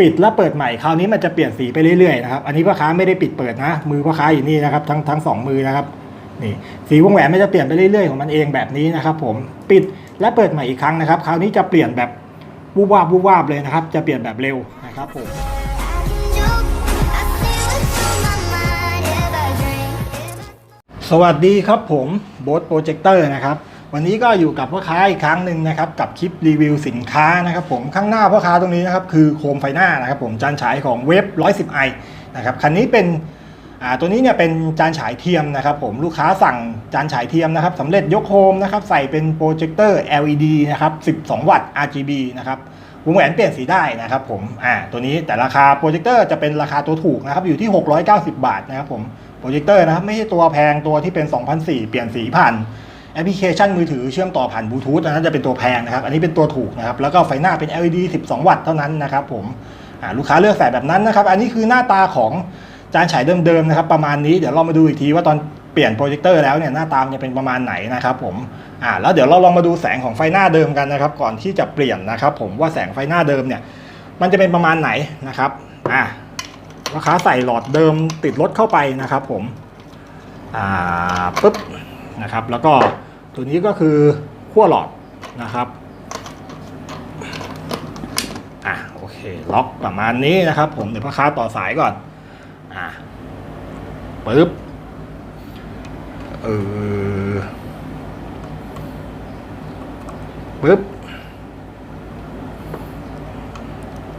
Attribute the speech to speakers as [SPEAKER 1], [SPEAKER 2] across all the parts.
[SPEAKER 1] ปิดแล้วเปิดใหม่คราวนี้มันจะเปลี่ยนสีไปเรื่อยๆนะครับอันนี้พ่อค้าไม่ได้ปิดเปิดนะ มือพ่อค้าอยู่นี่นะครับทั้งทั้งสองมือนะครับนี่สีวงแหวนมันจะเปลี่ยนไปเรื่อยๆของมันเองแบบนี้นะครับ ผมปิดและเปิดใหม่อีกครั้งนะครับ คราวนี้จะเปลี่ยนแบบวูบวาบวูบวาบเลยนะครับ จะเปลี่ยนแบบเร็วนะครับผมสวัสดีครับผมโบสโปรเจคเตอร์นะครับ วันนี้ก็อยู่กับพ่อค้าอีกครั้งหนึ่งนะครับกับคลิปรีวิวสินค้านะครับผมข้างหน้าพ่อค้าตรงนี้นะครับคือโคมไฟหน้านะครับผมจานฉายของเว็บ 110i นะครับคันนี้เป็นอ่าตัวนี้เนี่ยเป็นจานฉายเทียมนะครับผมลูกค้าสั่งจานฉายเทียมนะครับสำเร็จยกโฮมนะครับใส่เป็นโปรเจคเตอร์ LED นะครับ 12 วัตต์ RGB นะครับวงแหวนเปลี่ยนสีได้นะครับผมอ่าตัวนี้แต่ราคาโปรเจคเตอร์จะเป็นราคาตัวถูกนะครับอยู่ที่ 690 บาทนะครับผมโปรเจคเตอร์นะครับไม่ใช่ตัวแพงตัวที่เป็น 2004 เปลี่ยนสีผ่าน แอปพลิเคชันมือถือเชื่อมต่อผ่านบลูทูธอันนั้นจะเป็นตัวแพงนะครับ อันนี้เป็นตัวถูกนะครับ แล้วก็ไฟหน้าเป็น LED 12 วัตต์เท่านั้นนะครับผมลูกค้าเลือกใส่แบบนั้นนะครับ อันนี้คือหน้าตาของจานฉายเดิมๆนะครับ ประมาณนี้ เดี๋ยวเรามาดูอีกทีว่าตอนเปลี่ยนโปรเจคเตอร์แล้วเนี่ยหน้าตามนจะเป็นประมาณไหนนะครับผมอ่าแล้วเดี๋ยวเราลองมาดูแสงของไฟหน้าเดิมกันนะครับ ก่อนที่จะเปลี่ยนนะครับผมว่าแสงไฟหน้าเดิมเนี่ยมันจะเป็นประมาณไหนนะครับอ่าลูกค้าใส่หลอดเดิมติดรถเข้าไปนะครับผมอ่าปุ๊บ นะครับ แล้วก็ตัวนี้ก็คือขั้วหลอดนะครับอะโอเคล็อกประมาณนี้นะครับ ผมเดี๋ยวพ่อค้าต่อสายก่อนอะปุ๊บเออปุ๊บ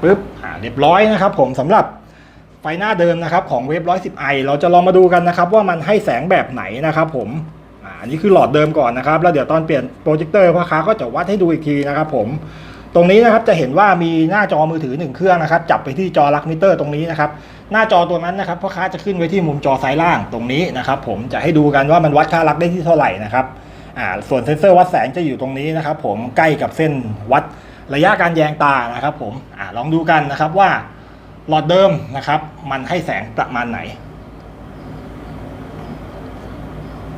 [SPEAKER 1] ปุ๊บอ่าเรียบร้อยนะครับผมสำหรับไฟหน้าเดิมนะครับของเว็บ 110i เราจะลองมาดูกันนะครับ ว่ามันให้แสงแบบไหนนะครับผม อันนี้คือหลอดเดิมก่อนนะครับ แล้วเดี๋ยวตอนเปลี่ยนโปรเจคเตอร์พ่อค้าก็จะวัดให้ดูอีกทีนะครับผมตรงนี้นะครับจะเห็นว่ามีหน้าจอมือถือหนึ่งเครื่องนะครับจับไปที่จอลักมิเตอร์ตรงนี้นะครับหน้าจอตัวนั้นนะครับพ่อค้าจะขึ้นไว้ที่มุมจอซ้ายล่างตรงนี้นะครับผมจะให้ดูกันว่ามันวัดค่าลักได้ที่เท่าไหร่นะครับอ่าส่วนเซ็นเซอร์วัดแสงจะอยู่ตรงนี้นะครับผมใกล้กับเส้นวัดระยะการแยงตานะครับผมอ่าลองดูกันนะครับว่าหลอดเดิมนะครับมันให้แสงประมาณไหน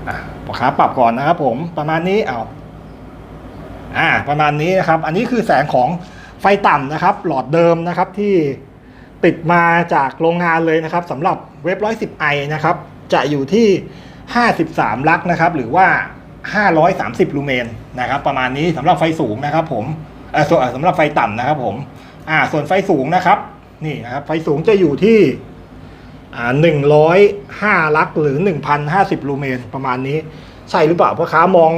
[SPEAKER 1] อะปอค้าปรับก่อนนะครับผมประมาณนี้เอาอ่าประมาณนี้นะครับ อันนี้คือแสงของไฟต่ำนะครับ หลอดเดิมนะครับที่ติดมาจากโรงงานเลยนะครับสำหรับเว็บ 110i นะครับจะอยู่ที่ 53 ลักนะครับ หรือว่า 530 ลูเมนนะครับ ประมาณนี้สำหรับไฟสูงนะครับผมเอ่อส่วนสำหรับไฟต่ำนะครับผม อ่า ส่วนไฟสูงนะครับ นี่นะครับ ไฟสูงจะอยู่ที่ หนึ่งร้อยห้าลักหรือหนึ่งพันห้าสิบลูเมนประมาณนี้ ใช่หรือเปล่าพ่อค้ามอง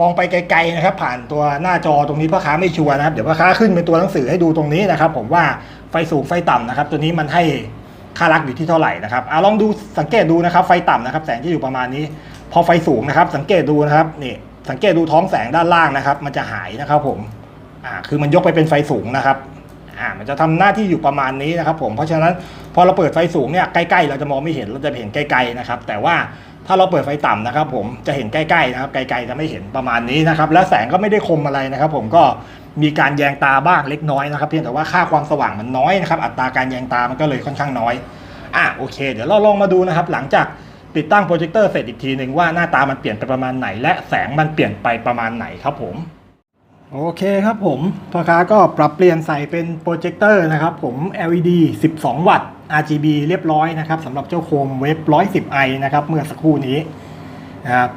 [SPEAKER 1] มองไปไกลๆนะครับ ผ่านตัวหน้าจอตรงนี้พ่อค้าไม่ชัวร์นะครับ เดี๋ยวพ่อค้าขึ้นเป็นตัวหนังสือให้ดูตรงนี้นะครับ ผมว่าไฟสูงไฟต่ำนะครับ ตัวนี้มันให้ค่าลักอยู่ที่เท่าไหร่นะครับอ่าลองดูสังเกตดูนะครับ ไฟต่ำนะครับ แสงจะอยู่ประมาณนี้ พอไฟสูงนะครับ สังเกตดูนะครับนี่สังเกตดูท้องแสงด้านล่างนะครับ มันจะหายนะครับ ผมอ่าคือมันยกไปเป็นไฟสูงนะครับ อ่ามันจะทำหน้าที่อยู่ประมาณนี้นะครับผมเพราะฉะนั้นพอเราเปิดไฟสูงเนี่ยใกล้ๆเราจะมองไม่เห็นเราจะเห็นไกลๆนะครับ แต่ว่าถ้าเราเปิดไฟต่ำนะครับ ผมจะเห็นใกล้ๆนะครับไกลๆจะไม่เห็นประมาณนี้นะครับ และแสงก็ไม่ได้คมอะไรนะครับ ผมก็มีการแยงตาบ้างเล็กน้อยนะครับ เพียงแต่ว่าค่าความสว่างมันน้อยนะครับ อัตราการแยงตามันก็เลยค่อนข้างน้อยอะโอเค เดี๋ยวเราลองมาดูนะครับ หลังจากติดตั้งโปรเจคเตอร์เสร็จอีกทีหนึ่งว่าหน้าตามันเปลี่ยนไปประมาณไหน และแสงมันเปลี่ยนไปประมาณไหนครับผม โอเคครับผมพ่อค้าก็ปรับเปลี่ยนใส่เป็นโปรเจคเตอร์นะครับผม LED 12 วัตต์ RGB เรียบร้อยนะครับสำหรับเจ้าโคมเว็บ 110i นะครับเมื่อสักครู่นี้นะครับ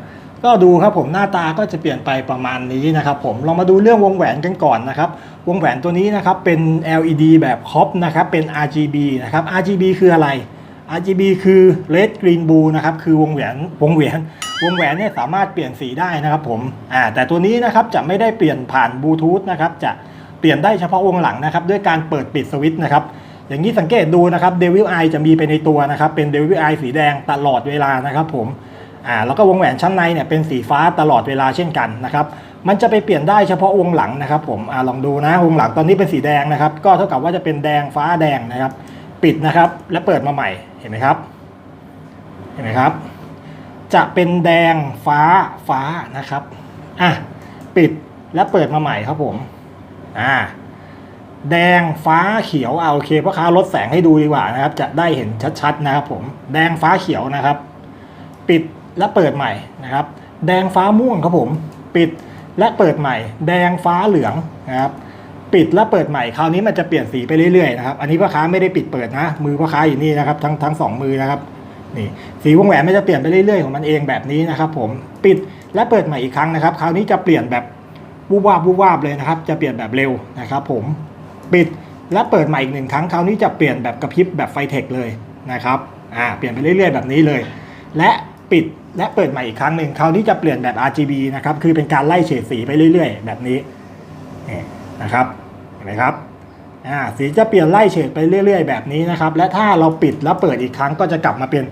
[SPEAKER 1] ก็ดูครับผมหน้าตาก็จะเปลี่ยนไปประมาณนี้นะครับผมลองมาดูเรื่องวงแหวนกันก่อนนะครับ วงแหวนตัวนี้นะครับเป็น LED แบบครอปนะครับเป็น RGB นะครับ RGB คืออะไร RGB คือ red green blue นะครับคือวงแหวนวงแหวน วงแหวนเนี่ยสามารถเปลี่ยนสีได้นะครับผมอ่าแต่ตัวนี้นะครับจะไม่ได้เปลี่ยนผ่านบลูทูธนะครับจะเปลี่ยนได้เฉพาะวงหลังนะครับด้วยการเปิดปิดสวิตช์นะครับอย่างนี้สังเกตดูนะครับ Devil Eye จะมีไปในตัวนะครับเป็น Devil Eye สีแดงตลอดเวลานะครับผมอ่าแล้วก็วงแหวนชั้นในเนี่ยเป็นสีฟ้าตลอดเวลาเช่นกันนะครับมันจะไปเปลี่ยนได้เฉพาะวงหลังนะครับผมอ่าลองดูนะวงหลังตอนนี้เป็นสีแดงนะครับ ก็เท่ากับว่าจะเป็นแดงฟ้าแดงนะครับ ปิดนะครับ และเปิดมาใหม่เห็นไหมครับ เห็นไหมครับ จะเป็นแดงฟ้าฟ้านะครับอะปิดและเปิดมาใหม่ครับผมอ่าแดงฟ้าเขียวเอาโอเคพ่อค้าลดแสงให้ดูดีกว่านะครับ จะได้เห็นชัดๆนะครับผมแดงฟ้าเขียวนะครับ ปิดและเปิดใหม่นะครับ แดงฟ้าม่วงครับผม ปิดและเปิดใหม่ แดงฟ้าเหลืองนะครับ ปิดแล้วเปิดใหม่คราวนี้มันจะเปลี่ยนสีไปเรื่อยๆนะครับอันนี้พ่อค้าไม่ได้ปิดเปิดนะ มือพ่อค้าอยู่นี่นะครับ ทั้งทั้งสองมือนะครับ นี่สีวงแหวนมันจะเปลี่ยนไปเรื่อยๆของมันเองแบบนี้นะครับ ผมปิดและเปิดใหม่อีกครั้งนะครับ คราวนี้จะเปลี่ยนแบบวูบวาบวูบวาบเลยนะครับ จะเปลี่ยนแบบเร็วนะครับ ผมปิดและเปิดใหม่อีกหนึ่งครั้งคราวนี้จะเปลี่ยนแบบกระพริบแบบไฟเทคเลยนะครับอ่าเปลี่ยนไปเรื่อยๆแบบนี้เลย และปิดและเปิดใหม่อีกครั้งหนึ่งคราวนี้จะเปลี่ยนแบบ RGB นะครับคือเป็นการไล่เฉดสีไปเรื่อย ๆ แบบนี้นี่นะครับเห็นไหมครับ อ่าสีจะเปลี่ยนไล่เฉดไปเรื่อย ๆ แบบนี้นะครับ และถ้าเราปิดแล้วเปิดอีกครั้งก็จะกลับมาเป็น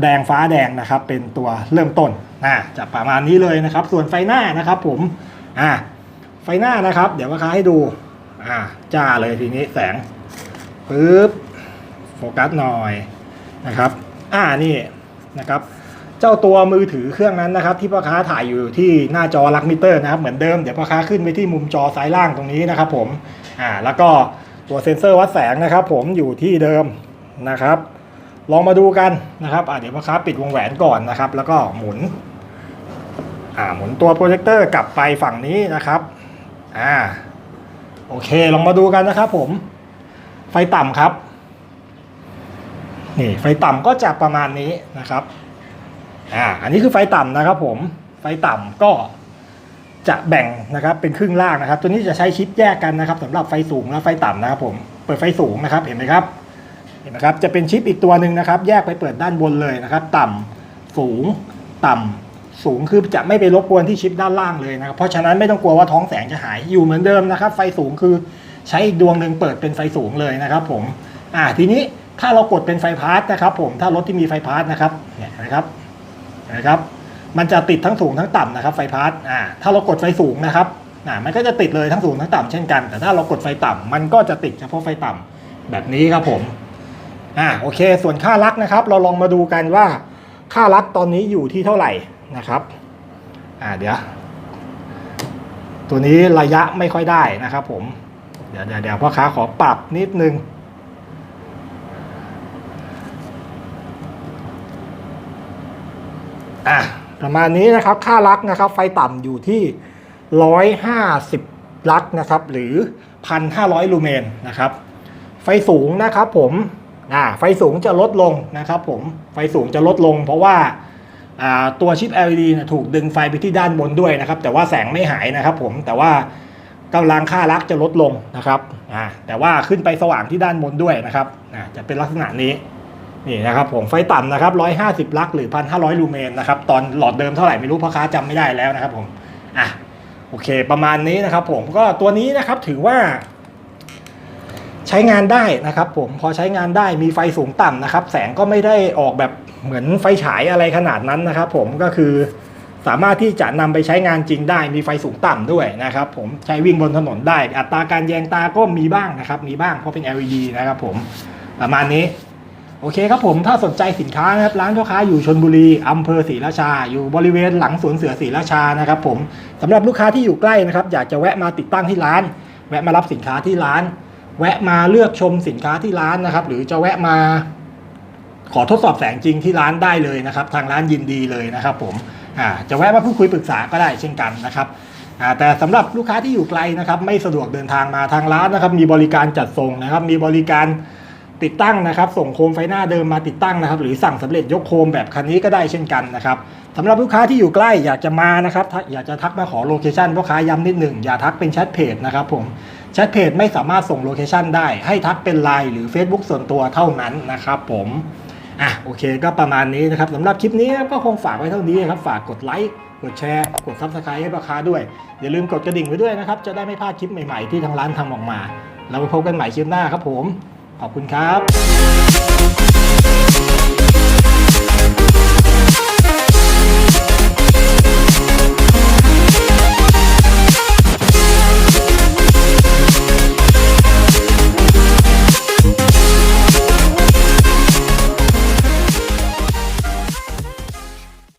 [SPEAKER 1] แดงฟ้าแดงนะครับ เป็นตัวเริ่มต้นอ่าจะประมาณนี้เลยนะครับ ส่วนไฟหน้านะครับ ผมอ่าไฟหน้านะครับ เดี๋ยวว่าค้าให้ดูอ่าจ้าเลยทีนี้แสงปึ๊บโฟกัสหน่อยนะครับ อ่านี่นะครับ เจ้าตัวมือถือเครื่องนั้นนะครับ ที่พ่อค้าถ่ายอยู่ที่หน้าจอลักมิเตอร์นะครับเหมือนเดิมเดี๋ยวพ่อค้าขึ้นไปที่มุมจอซ้ายล่างตรงนี้นะครับ ผมอ่าแล้วก็ ตัวเซ็นเซอร์วัดแสงนะครับผมอยู่ที่เดิมนะครับ ลองมาดูกันนะครับเดี๋ยวพ่อค้าปิดวงแหวนก่อนนะครับ แล้วก็หมุนอ่าหมุนตัวโปรเจคเตอร์กลับไปฝั่งนี้นะครับอ่าโอเคลองมาดูกันนะครับผมไฟต่ำครับนี่ไฟต่ำก็จะประมาณนี้นะครับอ่าอันนี้คือไฟต่ำนะครับผมไฟต่ำก็ จะแบ่งนะครับเป็นครึ่งล่างนะครับ ตัวนี้จะใช้ชิปแยกกันนะครับสำหรับไฟสูงและไฟต่ำนะครับผมเปิดไฟสูงนะครับเห็นไหมครับเห็นไหมครับจะเป็นชิปอีกตัวหนึ่งนะครับ แยกไปเปิดด้านบนเลยนะครับ ต่ำสูงต่ำสูงคือจะไม่ไปรบกวนที่ชิปด้านล่างเลยนะครับ เพราะฉะนั้นไม่ต้องกลัวว่าท้องแสงจะหายอยู่เหมือนเดิมนะครับ ไฟสูงคือใช้อีกดวงหนึ่งเปิดเป็นไฟสูงเลยนะครับผมอ่าทีนี้ถ้าเรากดเป็นไฟพาร์ทนะครับ ผมถ้ารถที่มีไฟพาร์ทนะครับเนี่ยนะครับนะครับ มันจะติดทั้งสูงทั้งต่ำนะครับไฟพาร์ทอ่าถ้าเรากดไฟสูงนะครับอ่ามันก็จะติดเลยทั้งสูงทั้งต่ำเช่นกัน แต่ถ้าเรากดไฟต่ำมันก็จะติดเฉพาะไฟต่ำแบบนี้ครับผมอ่าโอเค ส่วนค่ารักนะครับ เราลองมาดูกันว่าค่ารักตอนนี้อยู่ที่เท่าไหร่นะครับอ่าเดี๋ยว ตัวนี้ระยะไม่ค่อยได้นะครับผมเดี๋ยวเดี๋ยวเดี๋ยวพ่อค้าขอปรับนิดนึงอะ ประมาณนี้นะครับค่าลักนะครับ ไฟต่ำอยู่ที่ 150 ลักนะครับ หรือ 1,500 ลูเมนนะครับ ไฟสูงนะครับผมอ่าไฟสูงจะลดลงนะครับผมไฟสูงจะลดลง เพราะว่าตัวชิป LED นะถูกดึงไฟไปที่ด้านบนด้วยนะครับ แต่ว่าแสงไม่หายนะครับผมแต่ว่ากำลังค่าลักจะลดลงนะครับแต่ว่าขึ้นไปสว่างที่ด้านบนด้วยนะครับจะเป็นลักษณะนี้ นี่นะครับผมไฟต่ำนะครับ 150 ลักหรือ 1,500 ลูเมนนะครับ ตอนหลอดเดิมเท่าไหร่ไม่รู้พ่อค้าจำไม่ได้แล้วนะครับผมอะโอเค ประมาณนี้นะครับผมก็ตัวนี้นะครับถือว่า ใช้งานได้นะครับ ผมพอใช้งานได้มีไฟสูงต่ำนะครับ แสงก็ไม่ได้ออกแบบเหมือนไฟฉายอะไรขนาดนั้นนะครับ ผมก็คือสามารถที่จะนำไปใช้งานจริงได้มีไฟสูงต่ำด้วยนะครับ ผมใช้วิ่งบนถนนได้ อัตราการแยงตาก็มีบ้างนะครับ มีบ้างเพราะเป็น LED นะครับ ผมประมาณนี้ โอเคครับผมถ้าสนใจสินค้านะครับร้านพ่อค้าอยู่ชนบุรีอำเภอศรีราชา อยู่บริเวณหลังสวนเสือศรีราชานะครับผมสำหรับลูกค้าที่อยู่ใกล้นะครับ อยากจะแวะมาติดตั้งที่ร้าน แวะมารับสินค้าที่ร้าน แวะมาเลือกชมสินค้าที่ร้านนะครับ หรือจะแวะมาขอทดสอบแสงจริงที่ร้านได้เลยนะครับ ทางร้านยินดีเลยนะครับ ผมอาจะแวะมาพูดคุยปรึกษาก็ได้เช่นกันนะครับแต่สำหรับลูกค้าที่อยู่ไกลนะครับ ไม่สะดวกเดินทางมาทางร้านนะครับ มีบริการจัดส่งนะครับ มีบริการ ติดตั้งนะครับ ส่งโคมไฟหน้าเดิมมาติดตั้งนะครับ หรือสั่งสำเร็จยกโคมแบบคันนี้ก็ได้เช่นกันนะครับสำหรับลูกค้าที่อยู่ใกล้อยากจะมานะครับ อยากจะทักมาขอโลเคชันพ่อค้าย้ำนิดหนึ่งอย่าทักเป็นแชทเพจนะครับผมแชทเพจไม่สามารถส่งโลเคชันได้ให้ทักเป็น Line หรือ Facebook ส่วนตัวเท่านั้นนะครับผมอะโอเคก็ประมาณนี้นะครับสำหรับคลิปนี้ก็คงฝากไว้เท่านี้นะครับฝากกดไลค์กดแชร์ กด Subscribe ให้ราคาด้วย อย่าลืมกดกระดิ่งไว้ด้วยนะครับ จะได้ไม่พลาดคลิปใหม่ๆที่ทางร้านทำออกมาเราไปพบกันใหม่คลิปหน้าครับผม ขอบคุณครับ